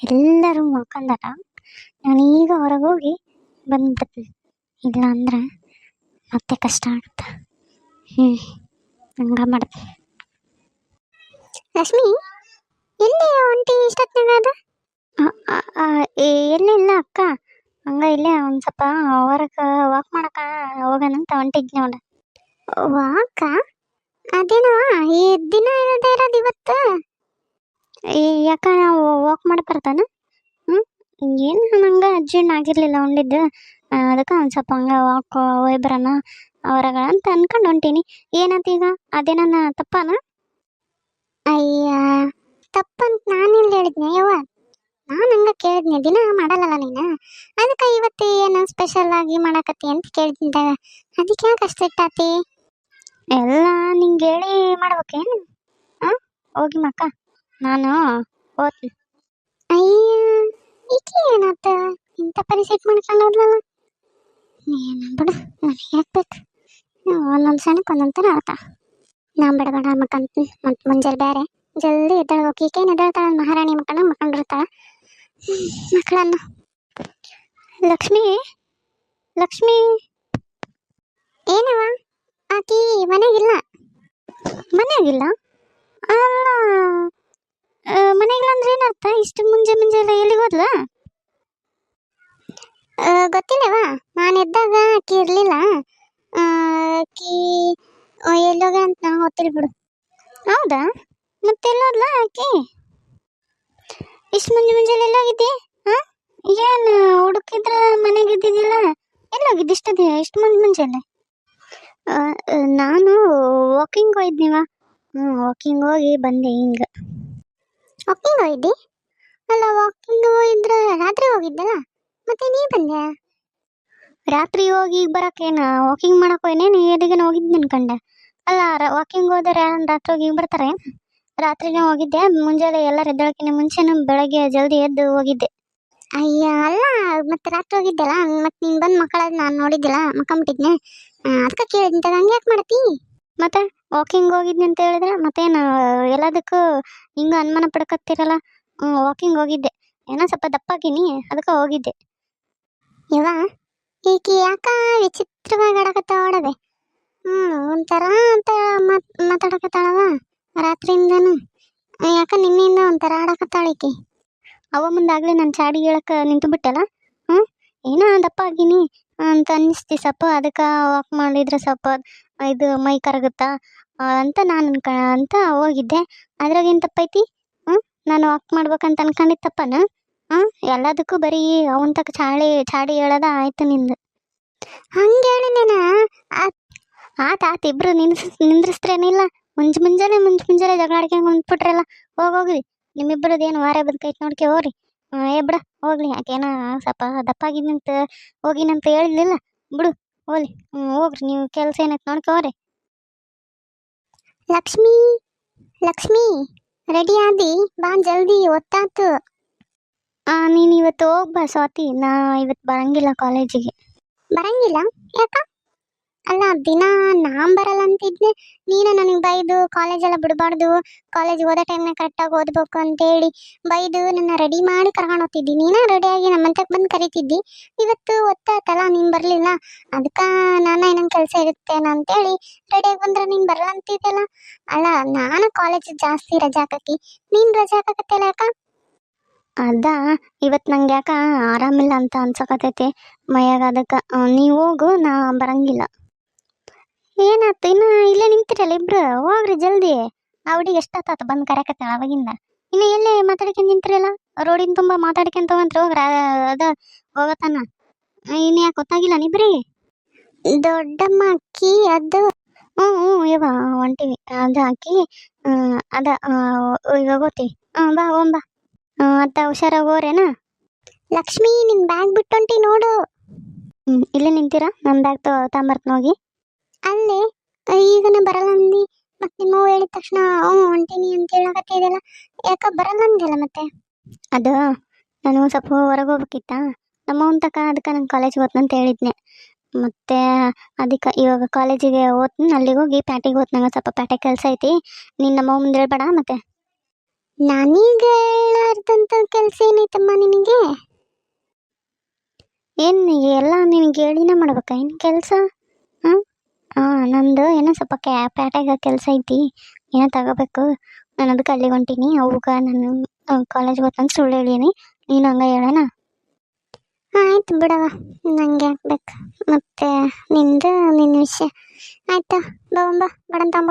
ಎಲ್ಲರೂ ಮಲ್ಕೊಂಡಾರ ನಾನು ಈಗ ಹೊರಗೆ ಹೋಗಿ ಬಂದ್ಬಿಡ್ತೀನಿ. ಇಲ್ಲ ಅಂದ್ರೆ ಮತ್ತೆ ಕಷ್ಟ ಆಗುತ್ತೆ. ಹ್ಞೂ ಹಂಗ ಮಾಡ್ತೀನಿ. ರಶ್ಮಿ ಎಲ್ಲಿ ಒಂಟಿ ಇಷ್ಟೊತ್ತಿನಾಗ ಅದ ಎಲ್ಲಿಲ್ಲ ಅಕ್ಕ. ಹಂಗ ಇಲ್ಲ ಒಂದು ಸ್ವಲ್ಪ ಹೊರಗೆ ವಾಕ್ ಮಾಡಕ ಹೋಗೋಣಂತ ಹೊಂಟಿದ್ ನೋಡ. ವಾಕ ಅದೇನೋ ಈ ದಿನ ಇರೋದೇ ಇರೋದು ಇವತ್ತು? ಯಾಕ ನಾವು ವಾಕ್ ಮಾಡಿ ಬರ್ತಾನ ಹ್ಞೂ ಏನು ನಂಗೆ ಅರ್ಜೆಂಟ್ ಆಗಿರಲಿಲ್ಲ ಉಂಡಿದ್ದು. ಅದಕ್ಕೆ ಒಂದು ಸ್ವಲ್ಪ ಹಂಗೆ ವಾಕ್ ಹೋಗಿ ಬರೋಣ ಹೊರಗ ಅಂತ ಅನ್ಕೊಂಡು ಹೊಂಟೀನಿ. ಏನಂತ ಈಗ? ಅದೇನ ತಪ್ಪನ? ಅಯ್ಯ ತಪ್ಪಂತ ನಾನೆಲ್ಲಿ ಹೇಳಿದ್ನೆ ಯವ್ವ? ನಾನು ಹಂಗೆ ಕೇಳಿದ್ನಿ ದಿನ ಮಾಡಲ್ಲಲ್ಲ ನೀನು? ಅದಕ್ಕೆ ಇವತ್ತು ಏನು ಸ್ಪೆಷಲ್ ಆಗಿ ಮಾಡಾಕತ್ತಿ ಅಂತ ಕೇಳಿದ್ದೆ. ಅದಕ್ಕೆ ಯಾಕೆ ಅಷ್ಟು ಇಟ್ಟಾತಿ ಎಲ್ಲ ನಿಂಗೆ ಹೇಳಿ ಮಾಡ್ಬೇಕೇನು? ಹಾಂ? ಹೋಗಿ ಮಕ್ಕ. ನಾನು ಓದ್ತೀನಿ. ಅಯ್ಯ, ಈಕೆ ಏನಾತ? ಇಂಥ ಪರಿಸ್ಥಿತಿ ಮಾಡ್ಕೊಂಡೋದ್ಲಲ್ಲ ಏನು ಬಿಡು ನನಗೆ ಯಾಕೆ ಬೇಕು ಒಂದೊಂದು ಸಣ್ಣಕ್ಕೆ ಒಂದೊಂದು ಥರ ಆತ ನಾ ಬೇಡ ಬೇಡ ಮಕ್ಕಂತೀನಿ ಮತ್ತು ಮುಂಜಾನೆ ಬೇರೆ ಜಲ್ದಿ ಎದ್ದೇಳ್ಬೇಕು. ಈಕೇನು ಎದ್ದೇಳ್ತಾಳೆ? ಮಹಾರಾಣಿ ಮಕ್ಕಳ ಮಕ್ಕಂಡಿರ್ತಾಳ. ಮಕ್ಕಳನ್ನು. ಲಕ್ಷ್ಮಿ ಲಕ್ಷ್ಮಿ. ಏನವ ಆಕಿ ಮನೆಗಿಲ್ಲ ಮನೆಯಾಗಿಲ್ಲ ಅಲ್ಲ. ಮನೆಗಿಲ್ಲ ಏನರ್ಥ? ಇಷ್ಟು ಮುಂಜೆ ಮುಂಜೆ ಎಲ್ಲ ಎಲ್ಲಿಗೆ ಹೋದ್ಲ? ಗೊತ್ತಿಲ್ಲವಾ? ನಾನು ಎದ್ದಾಗ ಆಕಿ ಇರಲಿಲ್ಲ. ಆಕಿ ಎಲ್ಲೋಗ ಅಂತ ನಾನು ಗೊತ್ತಿಲ್ಲ ಬಿಡು. ಹೌದಾ? ಮತ್ತೆ ಎಲ್ಲೋದ್ಲ ಆಕಿ ಇಷ್ಟು ಮುಂಜೆ ಮುಂಜೆ ಎಲ್ಲೋಗಿದ್ದಿ ಹಾಂ ಏನು ಹುಡುಕಿದ್ರ ಮನೆಗೆ ಇದ್ದಿದ್ದಿಲ್ಲ? ಎಲ್ಲೋಗಿದ್ದಿ ಇಷ್ಟು ದಿ ಇಷ್ಟು ಮುಂಜೆ ಮುಂಜೆ ಆ, ನಾನು ವಾಕಿಂಗ್ ಹೋಯ್ದಿವ ಹ್ಞೂ ವಾಕಿಂಗ್ ಹೋಗಿ ಬಂದೆ ಹಿಂಗೆ. ವಾಕಿಂಗ್ ಹೋಗಿದ್ದಿ ಅಲ್ಲ ವಾಕಿಂಗ್ ಹೋಗಿದ್ರೆ ರಾತ್ರಿ ಹೋಗಿದ್ದಲ್ಲ ಮತ್ತೆ ನೀ ಬಂದೆ? ರಾತ್ರಿ ಹೋಗಿ ಬರೋಕ್ಕೇನು? ವಾಕಿಂಗ್ ಮಾಡಕ್ ಏನೇನು ಎದಗೇನು ಹೋಗಿದ್ದು ಅನ್ಕಂಡೆ ಅಲ್ಲ ವಾಕಿಂಗ್ ಹೋದರೆ ರಾತ್ರಿ ಹೋಗಿ ಬರ್ತಾರೆ ರಾತ್ರಿನೇ ಹೋಗಿದ್ದೆ ಮುಂಜಾನೆ ಎಲ್ಲರೂ ಎದ್ದಳಕಿನ ಮುಂಚೆನೂ ಬೆಳಗ್ಗೆ ಜಲ್ದಿ ಎದ್ದು ಹೋಗಿದ್ದೆ. ಅಯ್ಯ ಅಲ್ಲ ಮತ್ತೆ ರಾತ್ರಿ ಹೋಗಿದ್ದೆಲ್ಲ ಮತ್ತೆ ನೀನು ಬಂದು ಮಕ್ಕಳಾದ ನಾನು ನೋಡಿದ್ದಿಲ್ಲ ಮಕ್ಕಂಬಿಟ್ಟಿದ್ನೆ. ಅದಕ್ಕೆ ಕೇಳಿದ್ದೆ ಹಂಗೆ ಯಾಕೆ ಮಾಡ್ತಿ? ಮತ್ತೆ? ವಾಕಿಂಗ್ ಹೋಗಿದ್ದೆ ಅಂತ ಹೇಳಿದ್ರೆ ಮತ್ತೇನು, ಎಲ್ಲದಕ್ಕೂ ಹಿಂಗೆ ಅನುಮಾನ ಪಡ್ಕತ್ತೀರಲ್ಲ ವಾಕಿಂಗ್ ಹೋಗಿದ್ದೆ. ಏನೋ ಸ್ವಲ್ಪ ದಪ್ಪಾಗಿನಿ, ಅದಕ್ಕೆ ಹೋಗಿದ್ದೆ. ಯವ್ವ, ಈಕಿ ಯಾಕ ವಿಚಿತ್ರವಾಗಿ ಆಡಕತ್ತಾವ ಓಡದೆ ಹ್ಞೂ ಒಂಥರ ಅಂತ ಮಾತ್ ಮಾತಾಡಕತ್ತಾಳವ ರಾತ್ರಿಯಿಂದನು ಯಾಕ ನಿನ್ನೆಯಿಂದ ಒಂಥರ ಆಡಕತ್ತಾಳ ಈಕಿ? ಅವ ಮುಂದಾಗಲೇ ನಾನು ಚಾಡಿ ಹೇಳಕ್ಕೆ ನಿಂತು ಬಿಟ್ಟಲ್ಲ? ಹ್ಞೂ ಏನೋ ದಪ್ಪ ಆಗಿನಿ ಅಂತ ಅನ್ನಿಸ್ತಿ ಸಪ್ಪ, ಅದಕ್ಕೆ ವಾಕ್ ಮಾಡಿದ್ರೆ ಸ್ವಲ್ಪ ಇದು ಮೈ ಕರಗುತ್ತಾ? ಅಂತ ನಾನು ಅನ್ಕ, ಅಂತ ಹೋಗಿದ್ದೆ. ಅದ್ರಾಗೇನು ತಪ್ಪೈತಿ? ಹ್ಞೂ ನಾನು ವಾಕ್ ಮಾಡ್ಬೇಕಂತ ಅನ್ಕೊಂಡಿದ್ದು ತಪ್ಪನ? ಹ್ಞೂ ಎಲ್ಲದಕ್ಕೂ ಬರೀ ಅವನ ತಕ್ಕ ಚಾಳಿ, ಚಾಡಿ ಹೇಳೋದ ಆಯ್ತು ನಿಂದು. ಹಂಗೆ ಹೇಳಿನೇನ ಆತ ಆತ ಇಬ್ರು ನಿನ್ಸ್ ನಿಂದ್ರಿಸ್ತ್ರೇನಿಲ್ಲ ಮುಂಜ್ ಮುಂಜಾನೆ ಮುಂಜ್ ಮುಂಜಾನೆ ಜಗಳ ಆಡ್ಕೊಂಡು ಹೋಗ್ರಿ. ನಿಮ್ಮಿಬ್ಬರದ್ದು ಏನು ವಾರ ಬದುಕೈತೆ ನೋಡ್ಕೆ ಹೋಗ್ರಿ. ಏ ಬಿಡ, ಹೋಗ್ಲಿ. ಯಾಕೇನ ಸ್ವಲ್ಪ ದಪ್ಪಾಗಿದ್ದಂತ ಹೋಗಿನಂತ ಹೇಳಿಲ್ಲ ಬಿಡು ಹ್ಞೂ ಹೋಗ್ರಿ. ನೀವು ಕೆಲಸ ಏನೈತೆ ನೋಡ್ಕೋರಿ. ಲಕ್ಷ್ಮಿ ಲಕ್ಷ್ಮಿ ರೆಡಿ ಆದಿ? ಬಾ ಜಲ್ದಿ ಒತ್ತಾತು. ನೀನು ಇವತ್ತು ಹೋಗ್ಬಾ ಸ್ವಾತಿ. ನಾ ಇವತ್ತು ಬರಂಗಿಲ್ಲ ಕಾಲೇಜಿಗೆ ಬರಂಗಿಲ್ಲ? ಯಾಕ? ಅಲ್ಲ, ದಿನ ನಾನ್ ಬರಲ್ಲ ಅಂತಿದ್ನೆ. ನೀನು ನನಗೆ ಬೈದು ಕಾಲೇಜೆಲ್ಲ ಬಿಡಬಾರ್ದು ಕಾಲೇಜ್ ಓದೋ ಟೈಮ್ನಾಗ ಕರೆಕ್ಟಾಗಿ ಓದ್ಬೇಕು ಅಂತೇಳಿ ಬೈದು ನನ್ನ ರೆಡಿ ಮಾಡಿ ಕರ್ಕೊಂಡು ಹೋಗ್ತಿದ್ದಿ ನೀನ ರೆಡಿಯಾಗಿ ನಮ್ಮಂತಕ್ಕೆ ಬಂದು ಕರಿತಿದ್ದಿ. ಇವತ್ತು ಒತ್ತಾತಲ್ಲ ನೀನು ಬರಲಿಲ್ಲ. ಅದಕ್ಕೆ ನಾನು ಏನಂಗೆ ಕೆಲಸ ಇರುತ್ತೇನೋ ಅಂತೇಳಿ ರೆಡಿಯಾಗಿ ಬಂದ್ರೆ ನೀನು ಬರಲ್ಲ ಅಂತಿದ್ದಲ್ಲ ಅಲ್ಲ, ನಾನು ಕಾಲೇಜ್ ಜಾಸ್ತಿ ರಜಾ ಹಾಕಿ ನೀನು ರಜಾ ಹಾಕಕತ್ತಿಲ್ಲ ಯಾಕ? ಅದ ಇವತ್ತು ನಂಗೆ ಯಾಕೆ ಆರಾಮಿಲ್ಲ ಅಂತ ಅನ್ಸಕತೈತಿ ಮೈಯಾಗ ಅದಕ್ಕೆ, ನೀವು ಹೋಗು, ನಾ ಬರಂಗಿಲ್ಲ. ಏನಾಯ್ತು ಇನ್ನು ಇಲ್ಲೇ ನಿಂತಿರಲ್ಲ ಇಬ್ರು? ಹೋಗ್ರಿ ಜಲ್ದಿ. ಆ ಹುಡುಗಿ ಎಷ್ಟಾತ ಬಂದು ಕರೆಕತ್ತಾಳ ಅವಾಗಿಂದ? ಇನ್ನು ಎಲ್ಲೇ ಮಾತಾಡ್ಕೊಂಡು ನಿಂತಿರಲ್ಲ? ರೋಡಿನ ತುಂಬ ಮಾತಾಡ್ಕೊಂತ ಹೋಗ್ರಿ ಹೋಗ್ರ ಅದ ಹೋಗತನ ಇನ್ನು ಯಾಕೆ ಗೊತ್ತಾಗಿಲ್ಲ ನಿಬ್ರಿ ದೊಡ್ಡಮ್ಮ ಅಕ್ಕಿ ಅದು. ಹ್ಞೂ ಹ್ಞೂ ಇವ ಹೊಂಟಿವಿ. ಅದು ಹಾಕಿ ಅದ ಇವ ಇವಾಗ ಹೋಗ್ತೀವಿ ಹ್ಞೂ ಬಾ ಓಂ ಬಾ. ಹ್ಮ್, ಅತ್ತ ಹುಷಾರಾಗಿ ಹೋರೇನಾ? ಲಕ್ಷ್ಮಿ ನಿನ್ ಬ್ಯಾಗ್ ಬಿಟ್ಟೊಂಟಿ ನೋಡು. ಹ್ಞೂ ಇಲ್ಲೇ ನಿಂತೀರಾ? ನನ್ನ ಬ್ಯಾಗ್ ತೊ ಹೋಗಿ. ಅಲ್ಲೇ ಈಗನ ಬರಲ್ಲ ಅಂದಿ. ಮತ್ತೆ ನಿಮ್ಮ ಹೇಳಿದ ತಕ್ಷಣ ಹ್ಞೂ ಹೊಂಟೀನಿ ಅಂತ ಹೇಳಕತ್ತಿದೆಲ್ಲ ಯಾಕ ಬರಲ್ಲ ಅಂದಿಲ್ಲ ಮತ್ತೆ? ಅದು ನಾನು ಸ್ವಲ್ಪ ಹೊರಗೆ ಹೋಗ್ಬೇಕಿತ್ತ. ನಮ್ಮ ಅವ್ನ ತಕ ಅದಕ್ಕೆ ನಾನು ಕಾಲೇಜಿಗೆ ಹೋಗ್ತೀನಿ ಅಂತ ಹೇಳಿದ್ನೆ. ಮತ್ತೆ ಅದಕ್ಕೆ ಇವಾಗ ಕಾಲೇಜಿಗೆ ಹೋಗ್ತೀನಿ ಅಲ್ಲಿಗೆ ಹೋಗಿ ಪ್ಯಾಟಿಗೆ ಹೋಗ್ತೀನಿ ಸ್ವಲ್ಪ ಪ್ಯಾಟೆ ಕೆಲಸ ಐತಿ. ನೀನು ನಮ್ಮ ಮುಂದೆ ಹೇಳ್ಬೇಡ ಮತ್ತೆ? ನನಗೆ ಹೇಳಾರ್ದಂಥ ಕೆಲಸ ಕೆಲಸ ಏನೈತಮ್ಮ ನಿನಗೆ? ಏನು ಎಲ್ಲ ನಿನಗೆ ಹೇಳಿನ ಮಾಡ್ಬೇಕಾ? ಏನು ಕೆಲಸ? ಹಾಂ ನಂದು ಏನೋ ಸ್ವಲ್ಪ ಕ್ಯಾ ಪ್ಯಾಟ್ಯಾಗ ಕೆಲಸ ಐತಿ. ಏನೋ ತಗೋಬೇಕು. ನಾನು ಅದಕ್ಕೆ ಅಲ್ಲಿಗೆ ಹೊಂಟೀನಿ. ಅವಾಗ ನಾನು ಕಾಲೇಜ್ಗೆ ಹೋಗ್ತಾನೆ ಸುಳ್ಳು ಹೇಳೀನಿ ನೀನು ಹಂಗೆ ಹೇಳೋಣ. ಆಯ್ತು ಬಿಡವ ನಂಗೆ ಹಾಕ್ಬೇಕು ಮತ್ತು, ನಿಂದು ನಿನ್ನ ವಿಷಯ. ಆಯ್ತಾ, ಬಾ ಬಾ ಬಡಂತಂಬ